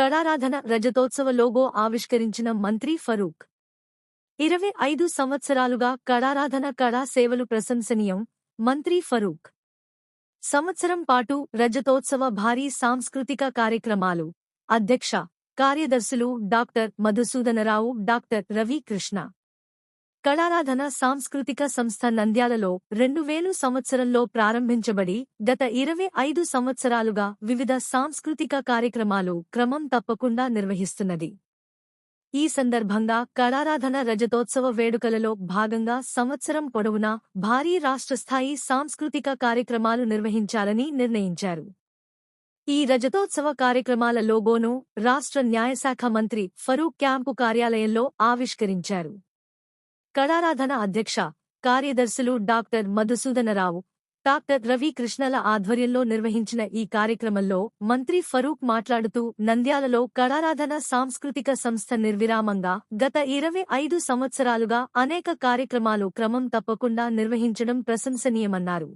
కళారాధన రజతోత్సవ logo ఆవిష్కరించిన మంత్రి ఫరూక్. ఇరవై ఐదు సంవత్సరాలుగా కళారాధన కళా సేవలు ప్రశంసనీయం మంత్రి ఫరూక్. సంవత్సరం పాటు రజతోత్సవ భారీ సాంస్కృతిక కార్యక్రమాలు. అధ్యక్ష కార్యదర్శులు డాక్టర్ మధుసూదనరావు డాక్టర్ రవి కృష్ణ కళారాధన సాంస్కృతిక సంస్థ నంద్యాలలో రెండు వేలు సంవత్సరంలో ప్రారంభించబడి గత ఇరవై ఐదు సంవత్సరాలుగా వివిధ సాంస్కృతిక కార్యక్రమాలు క్రమం తప్పకుండా నిర్వహిస్తున్నది. ఈ సందర్భంగా కళారాధన రజతోత్సవ వేడుకలలో భాగంగా సంవత్సరం పొడవునా భారీ రాష్ట్రస్థాయి సాంస్కృతిక కార్యక్రమాలు నిర్వహించాలని నిర్ణయించారు. ఈ రజతోత్సవ కార్యక్రమాల లోగోను రాష్ట్ర న్యాయశాఖ మంత్రి ఫరూక్ క్యాంపు కార్యాలయంలో ఆవిష్కరించారు. కళారాధన అధ్యక్ష కార్యదర్శులు డాక్టర్ మధుసూదనరావు. డాక్టర్ రవికృష్ణల ఆధ్వర్యంలో నిర్వహించిన ఈ కార్యక్రమంలో మంత్రి ఫరూక్ మాట్లాడుతూ నంద్యాలలో కళారాధన సాంస్కృతిక సంస్థ నిర్విరామంగా గత ఇరవై ఐదు సంవత్సరాలుగా అనేక కార్యక్రమాలు క్రమం తప్పకుండా నిర్వహించడం ప్రశంసనీయమన్నారు.